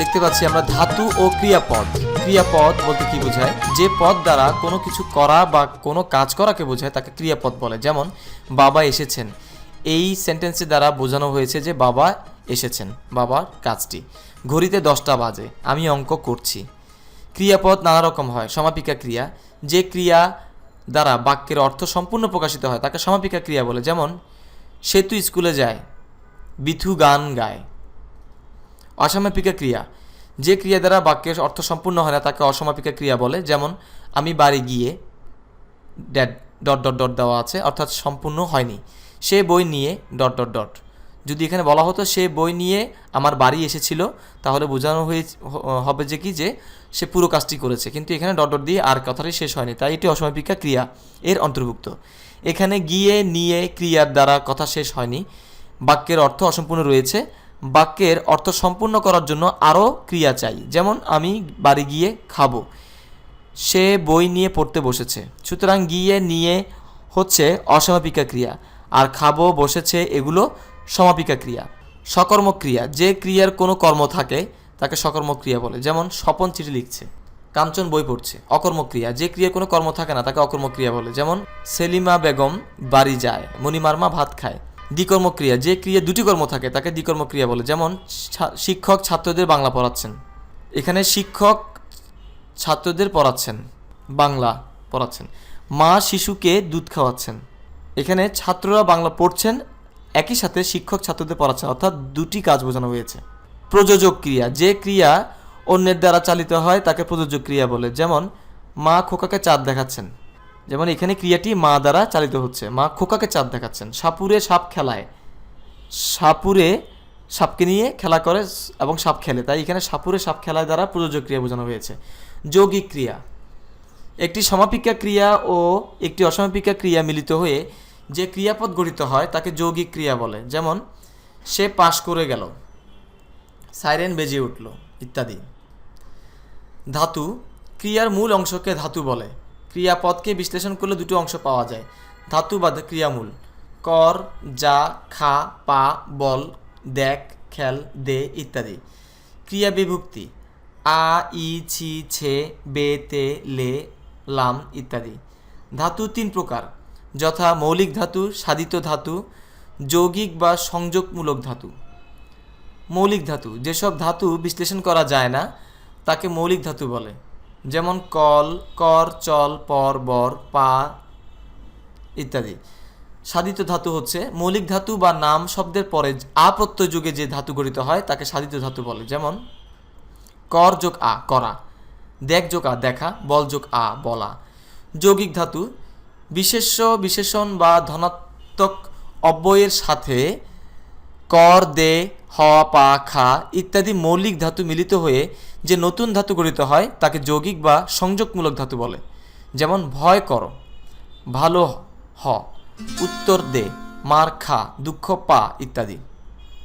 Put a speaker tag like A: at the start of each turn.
A: দেখতে পাচ্ছি আমরা ধাতু ও ক্রিয়াপদ। ক্রিয়াপদ বলতে কি বোঝায়? যে পদ দ্বারা কোনো কিছু করা বা কোনো কাজ করাকে বোঝায়, তাকে ক্রিয়াপদ বলে। যেমন, বাবা এসেছেন। এই সেন্টেন্সের দ্বারা বোঝানো হয়েছে যে বাবা এসেছেন, বাবার কাজটি। ঘড়িতে দশটা বাজে, আমি অঙ্ক করছি। ক্রিয়াপদ নানা রকম হয়, সমাপিকা ক্রিয়া। যে ক্রিয়া দ্বারা বাক্যের অর্থ সম্পূর্ণ প্রকাশিত হয়, তাকে সমাপিকা ক্রিয়া বলে। যেমন, সেতু স্কুলে যায়, বিথু গান গায়। অসমাপিকা ক্রিয়া। যে ক্রিয়া দ্বারা বাক্যের অর্থ সম্পূর্ণ হয় না, তাকে অসমাপিকা ক্রিয়া বলে। যেমন, আমি বাড়ি গিয়ে ড্যাট ডট ডট ডট দেওয়া আছে, অর্থাৎ সম্পূর্ণ হয়নি। সে বই নিয়ে ডট ডট ডট। যদি এখানে বলা হতো, সে বই নিয়ে আমার বাড়ি এসেছিল, তাহলে বোঝানো হয়ে, হবে যে কি, যে সে পুরো কাজটি করেছে। কিন্তু এখানে ডট ডট দিয়ে আর কথাটাই শেষ হয়নি। তাই এটি অসমাপিকা ক্রিয়া এর অন্তর্ভুক্ত। এখানে গিয়ে, নিয়ে, ক্রিয়ার দ্বারা কথা শেষ হয়নি। বাক্যের অর্থ অসম্পূর্ণ রয়েছে। বাক্যের অর্থ সম্পূর্ণ করার জন্য আরও ক্রিয়া চাই। যেমন, আমি বাড়ি গিয়ে খাব। সে বই নিয়ে পড়তে বসেছে। সুতরাং গিয়ে নিয়ে হচ্ছে অসমাপিকা ক্রিয়া। আর খাব, বসেছে, এগুলো সমাপিকা ক্রিয়া। সকর্মক ক্রিয়া যে ক্রিয়ার কোনো কর্ম থাকে, তাকে সকর্মক ক্রিয়া বলে। যেমন, স্বপন চিঠি লিখছে, কাঞ্চন বই পড়ছে, অকর্মক্রিয়া। যে ক্রিয়ার কোনো কর্ম থাকে না, তাকে অকর্মক্রিয়া বলে। যেমন, সেলিমা বেগম বাড়ি যায়, মণিমার্মা ভাত খায়। দ্বিকর্মক ক্রিয়া যে ক্রিয়া দুটি কর্ম থাকে তাকে দ্বিকর্মক ক্রিয়া বলে। যেমন শিক্ষক ছাত্রদের বাংলা পড়াচ্ছেন। এখানে শিক্ষক ছাত্রদের পড়াচ্ছেন, বাংলা পড়াচ্ছেন। মা শিশুকে দুধ খাওয়াচ্ছেন। এখানে ছাত্ররা বাংলা পড়ছেন, একই সাথে শিক্ষক ছাত্রদের পড়াচ্ছেন। অর্থাৎ দুটি কাজ বোঝানো হয়েছে। প্রযোজক ক্রিয়া, যে ক্রিয়া অন্যের দ্বারা চালিত হয় তাকে প্রযোজক ক্রিয়া বলে। যেমন, মা খোকাকে চাঁদ দেখাচ্ছেন। যেমন এখানে ক্রিয়াটি মা দ্বারা চালিত হচ্ছে। মা খোকাকে চাঁদ দেখাচ্ছেন। সাপুরে সাপ খেলায়। সাপুরে সাপকে নিয়ে খেলা করে এবং সাপ খেলে। তাই এখানে সাপুরে সাপ খেলায় দ্বারা প্রযোজক ক্রিয়া বোঝানো হয়েছে। যৌগিক ক্রিয়া। একটি সমাপিকা ক্রিয়া ও একটি অসমাপিকা ক্রিয়া মিলিত হয়ে যে ক্রিয়াপদ গঠিত হয় তাকে যৌগিক ক্রিয়া বলে। যেমন, সে পাশ করে গেল। সাইরেন বেজে উঠল। ইত্যাদি। ধাতু ক্রিয়ার মূল অংশকে ধাতু বলে। ক্রিয়াপদকে বিশ্লেষণ করলে দুটো অংশ পাওয়া যায়। ধাতু বা ক্রিয়ামূল। কর, যা, খা, পা, বল, দেখ, খেল, দে ইত্যাদি। ক্রিয়া বিভক্তি আ, ই, ছি, ছে, বে, তে, লে, লাম ইত্যাদি। ধাতু তিন প্রকার। যথা মৌলিক ধাতু, সাধিত ধাতু, যৌগিক বা সংযোগমূলক ধাতু। মৌলিক ধাতু। যেসব ধাতু বিশ্লেষণ করা যায় না, তাকে মৌলিক ধাতু বলে। যেমন কল, কর, চল, পর, বর, পা ইত্যাদি। সাধিত ধাতু হচ্ছে মৌলিক ধাতু বা নাম শব্দের পরে আ প্রত্যয় যুগে যে ধাতু গঠিত হয়, তাকে সাধিত ধাতু বলে। যেমন কর যোগ আ, করা। দেখ যোগ আ, দেখা। বল যোগ আ, বলা। যৌগিক ধাতু বিশেষ্য, বিশেষণ বা ধনাত্মক অব্যয়ের সাথে কর, দে হ, পা, খা ইত্যাদি মৌলিক ধাতু মিলিত হয়ে যে নতুন ধাতু গঠিত হয়, তাকে যৌগিক বা সংযোগমূলক ধাতু বলে। যেমন, ভয় কর, ভালো হ, উত্তর দে, মার খা, দুঃখ পা ইত্যাদি।